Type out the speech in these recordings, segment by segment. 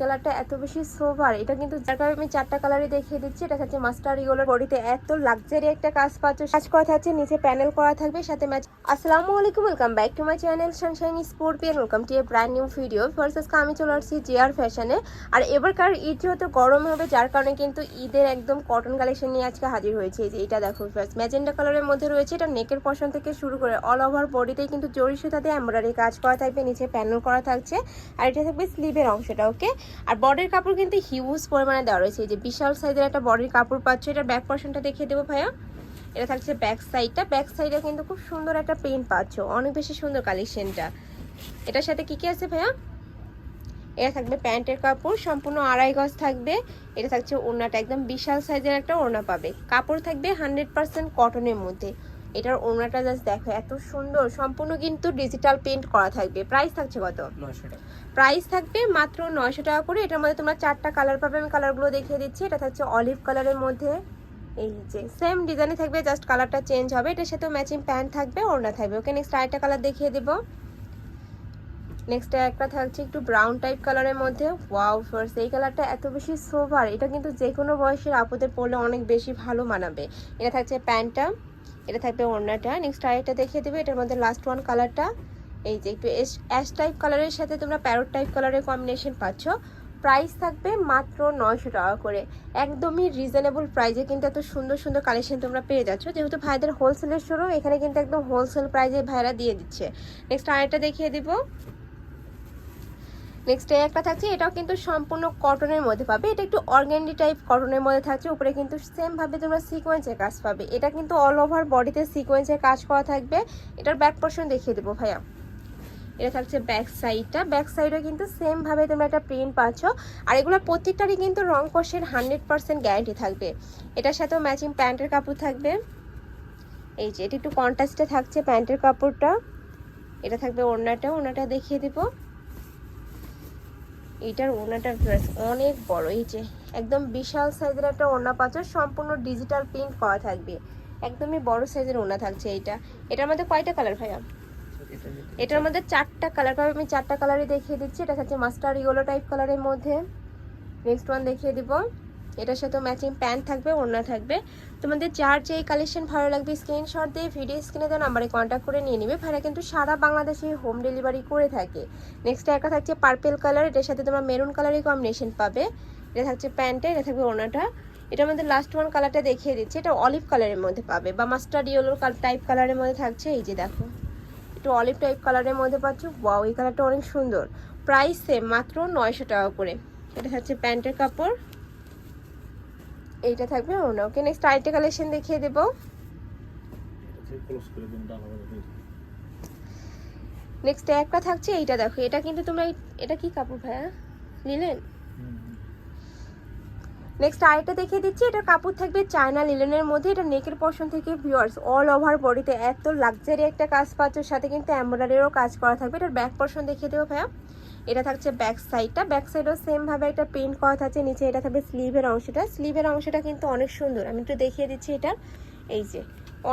কালারটা এত বেশি সোভার, এটা কিন্তু যার কারণে আমি চারটা কালারই দেখিয়ে দিচ্ছি। এটা হচ্ছে মাস্টার ইগোলার বডিতে এত লাক্সারি একটা কাজ পাচ্ছ। কাজ করা থাকছে, নিচে প্যানেল করা থাকবে, সাথে ম্যাচ আসসালামু আলাইকুম welcome back to my channel Sunshine Sportian welcome to a brand new video first আমি চলে আসছি জিআর ফ্যাশনে আর এবারকার ঈদ যেহেতু গরম হবে, যার কারণে কিন্তু ঈদের একদম কটন কালেকশন নিয়ে আজকে হাজির হয়েছে। যে এটা দেখো ফার্স্ট ম্যাজেন্ডা কালারের মধ্যে রয়েছে, এটা নেকের পশন থেকে শুরু করে অল ওভার বডিতেই কিন্তু জরি সুতাতে এমব্রয়ডারি কাজ করা থাকবে, নিচে প্যানেল করা থাকছে। আর এটা থাকবে স্লিভের অংশটা ওকে আর বডির কাপড় কিন্তু হিউজ পরিমাণে দেওয়া রয়েছে। এই যে বিশাল সাইজের একটা বডির কাপড় পাচ্ছ, এটার ব্যাক পশনটা দেখিয়ে দেবো ভাইয়া। এটা থাকছে ব্যাক সাইডটা ব্যাক সাইডে কিন্তু খুব সুন্দর একটা প্রিন্ট পাচ্ছ, অনেক বেশি সুন্দর কালেকশনটা এটার সাথে কি কি আছে ভাইয়া? এটা থাকবে প্যান্টের কাপড়, সম্পূর্ণ আড়াই গজ থাকবে। এটা থাকছে ওড়নাটা, একদম বিশাল সাইজের একটা ওড়না পাবে। কাপড় থাকবে হান্ড্রেড পার্সেন্ট কটনের মধ্যে। এটার ওড়নাটা জাস্ট দেখো এত সুন্দর। সম্পূর্ণ কিন্তু ডিজিটাল প্রিন্ট করা থাকবে। প্রাইস থাকছে কত? প্রাইস থাকবে মাত্র নয়শো টাকা করে। এটার মধ্যে তোমরা চারটা কালার পাবে। আমি কালারগুলো দেখিয়ে দিচ্ছি। এটা থাকছে অলিভ কালারের মধ্যে। এই যে সেম ডিজাইনে থাকবে জাস্ট কালারটা চেঞ্জ হবে। এটার সাথে ম্যাচিং প্যান্ট থাকবে ওড়না থাকবে। ওকে নেক্সট আরেকটা কালার দেখিয়ে দেবো। নেক্সট একটা থাকছে একটু ব্রাউন টাইপ কালারের মধ্যে। ওয়াও ফার্স্ট এই কালারটা এত বেশি সোভার এটা কিন্তু যে কোনো বয়সের আপুদের পরলে অনেক বেশি ভালো মানাবে। এটা থাকছে প্যান্টটা এটা থাকবে ওড়নাটা। নেক্সট আরেকটা দেখিয়ে দেবে, এটার মধ্যে লাস্ট ওয়ান কালারটা এই যে একটু অ্যাশ টাইপ কালারের সাথে তোমরা প্যারোট টাইপ কালারের কম্বিনেশন পাচ্ছ। প্রাইস থাকবে মাত্র নয়শো টাকা করে। একদমই রিজনেবল প্রাইসে কিন্তু এত সুন্দর সুন্দর কালেকশন তোমরা পেয়ে যাচ্ছ। যেহেতু ভাইদের হোলসেলের শোরুম এখানে কিন্তু একদম হোলসেল প্রাইসে ভাইরা দিয়ে দিচ্ছে। নেক্সট আরেকটা দেখিয়ে দিব। নেক্সট একটা থাকছে, এটাও কিন্তু সম্পূর্ণ কটনের মধ্যে পাবে। এটা একটু অর্গ্যান্ডি টাইপ কটনের মধ্যে থাকছে, উপরে কিন্তু সেম ভাবে তোমরা সিকোয়েন্সের কাজ পাবে। এটা কিন্তু অল ওভার বডিতে সিকোয়েন্সের কাজ করা থাকবে। এটার ব্যাক পোর্শন দেখিয়ে দেবো ভাইয়া। এটা থাকছে ব্যাক সাইডটা ব্যাক সাইডে কিন্তু সেম ভাবে তোমরা একটা প্রিন্ট পাচ্ছ। আর এগুলো প্রত্যেকটারই কিন্তু রং কষের হান্ড্রেড পার্সেন্ট গ্যারান্টি থাকবে। এটার সাথেও ম্যাচিং প্যান্টের কাপড় থাকবে। এই যে, এটা একটু কন্ট্রাস্টে থাকছে প্যান্টের কাপড়টা। এটা থাকবে ওড়নাটা। ওড়নাটা দেখিয়ে দেবো। এইটার ওনাটা ড্রেস অনেক বড়, এই যে একদম বিশাল সাইজের একটা ওনা পাচ্ছ সম্পূর্ণ ডিজিটাল প্রিন্ট করা থাকবে। একদমই বড় সাইজের ওনা থাকছে এইটা। এটার মধ্যে কয়টা কালার ভাইয়া? এটার মধ্যে চারটা কালার পাবে, আমি চারটা কালারই দেখিয়ে দিচ্ছি। এটা হচ্ছে মাস্টার ইয়েলো টাইপ কালারের মধ্যে। নেক্সট ওয়ান দেখিয়ে দিব। এটার সাথে ম্যাচিং প্যান্ট থাকবে, ওড়না থাকবে। তোমাদের যার যে কালেকশন ভালো লাগবে স্ক্রিনশট দিয়ে ভিডিও স্ক্রিনে দেওয়া নাম্বারে কন্ট্যাক্ট করে নিয়ে নিবে। ভাইরা কিন্তু সারা বাংলাদেশে হোম ডেলিভারি করে থাকে। নেক্সট একটা থাকছে পার্পেল কালার এটার সাথে তোমরা মেরুন কালারের কম্বিনেশন পাবে। এটা থাকছে প্যান্টে এটা থাকবে ওড়নাটা। এটার মধ্যে লাস্ট ওয়ান কালারটা দেখিয়ে দিচ্ছে। এটা অলিভ কালারের মধ্যে পাবে বা মাস্টার্ড ইয়েলো টাইপ কালারের মধ্যে থাকছে। এই যে দেখো। একটু অলিভ টাইপ কালারের মধ্যে পাচ্ছ। ওয়াও এই কালারটা অনেক সুন্দর। প্রাইস সেম মাত্র নয়শো টাকা করে। এটা থাকছে প্যান্টের কাপড়। এইটা থাকবে ওনা ওকে নেক্সট আরেকটা কালেকশন দেখিয়ে দেবো যাবে। নেক্সট একটা থাকছে এইটা দেখো এটা কিন্তু তোমরা এটা কি কাপড় ভাইয়া নিলেন। নেক্সট আরেকটা দেখিয়ে দিচ্ছি, এটা কাপড় থাকবে চায়না লিলেনের মধ্যে। এটা নেকের পশন থেকে ভিউয়ার্স অল ওভার বডিতে এত লাক্সারি একটা কাজ পাচ্ছ সাথে কিন্তু এমব্রয়ডারিরও কাজ করা থাকবে। এটার ব্যাক পশন দেখিয়ে দেবো ভাইয়া। এটা থাকছে ব্যাক সাইডটা ব্যাক সাইডও সেমভাবে একটা প্রিন্ট করা থাকছে, নিচে এটা থাকবে স্লিভের অংশটা। স্লিভের অংশটা কিন্তু অনেক সুন্দর। আমি একটু দেখিয়ে দিচ্ছি এটা। এই যে,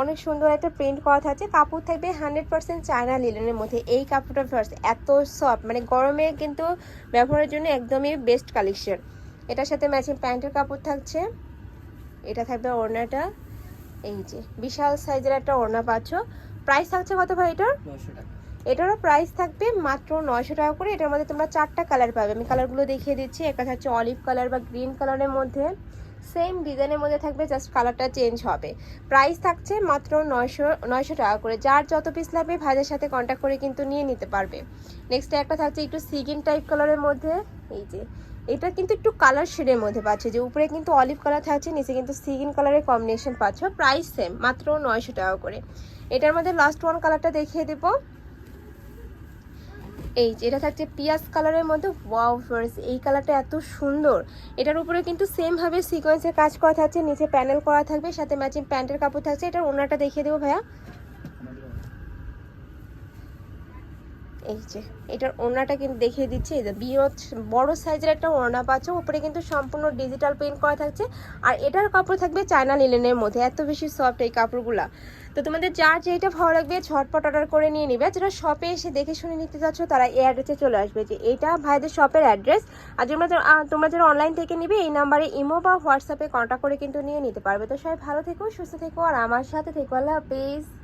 অনেক সুন্দর একটা প্রিন্ট করা থাকছে। কাপড় থাকবে হান্ড্রেড পার্সেন্ট চায়না লিলেনের মধ্যে। এই কাপড়টা ফার্স্ট এত সফট মানে গরমে কিন্তু ব্যবহারের জন্য একদমই বেস্ট কালেকশন এটার সাথে ম্যাচিং প্যান্টের কাপড় থাকছে। এটা থাকবে ওড়নাটা। এই যে বিশাল সাইজের একটা ওড়না পাচ্ছ। প্রাইস থাকছে কত ভাই এটার? এটারও প্রাইস থাকবে মাত্র নয়শো টাকা করে। এটার মধ্যে তোমরা চারটা কালার পাবে। আমি কালারগুলো দেখিয়ে দিচ্ছি। একটা থাকছে অলিভ কালার বা গ্রিন কালারের মধ্যে। সেম ডিজাইনের মধ্যে থাকবে জাস্ট কালারটা চেঞ্জ হবে। প্রাইস থাকছে মাত্র নয়শো নয়শো টাকা করে। যার যত পিস লাগবে ভাইদের সাথে কন্ট্যাক্ট করে কিন্তু নিয়ে নিতে পারবে। নেক্সট একটা থাকছে একটু সিগিন টাইপ কালারের মধ্যে। এই যে এটা কিন্তু একটু কালার শেডের মধ্যে পাচ্ছে। যে উপরে কিন্তু অলিভ কালার থাকছে, নিচে কিন্তু সিগিন কালারের কম্বিনেশন পাচ্ছ। প্রাইস সেম মাত্র নয়শো টাকা করে। এটার মধ্যে লাস্ট ওয়ান কালারটা দেখিয়ে দেবো। এই যে, এটা থাকছে পিয়াজ কালারের মধ্যে। ওয়াও এই কালারটা এত সুন্দর। এটার উপরে কিন্তু সেম ভাবে সিকোয়েন্সের কাজ করা থাকছে। নিচে প্যানেল করা থাকবে, সাথে ম্যাচিং প্যান্টের কাপড় থাকছে। এটার ওনারটা দেখিয়ে দেবো, ভাইয়া। এই যে, এটার ওড়নাটা কিন্তু দেখিয়ে দিচ্ছি। এই যে বড় সাইজের একটা ওড়না পাচ্ছ, উপরে কিন্তু সম্পূর্ণ ডিজিটাল প্রিন্ট করা থাকছে। আর এটার কাপড় থাকবে চায়না লিলেনের মধ্যে, এত বেশি সফট এই কাপড়গুলা। তো তোমাদের যার যেটা ভালো লাগবে, ঝটপট অর্ডার করে নিয়ে নিবে। যারা শপে এসে দেখে শুনে নিতে যাচ্ছ তারা এই অ্যাড্রেসে চলে আসবে যে, এটা ভাইদের শপের অ্যাড্রেস আর তোমরা তোমরা যারা অনলাইন থেকে নিবে, এই নাম্বারে ইমো বা হোয়াটসঅ্যাপে কন্ট্যাক্ট করে কিন্তু নিয়ে নিতে পারবে। তো সবাই ভালো থেকো, সুস্থ থেকো, আর আমার সাথে থেকো। আল্লাহ হাফিজ।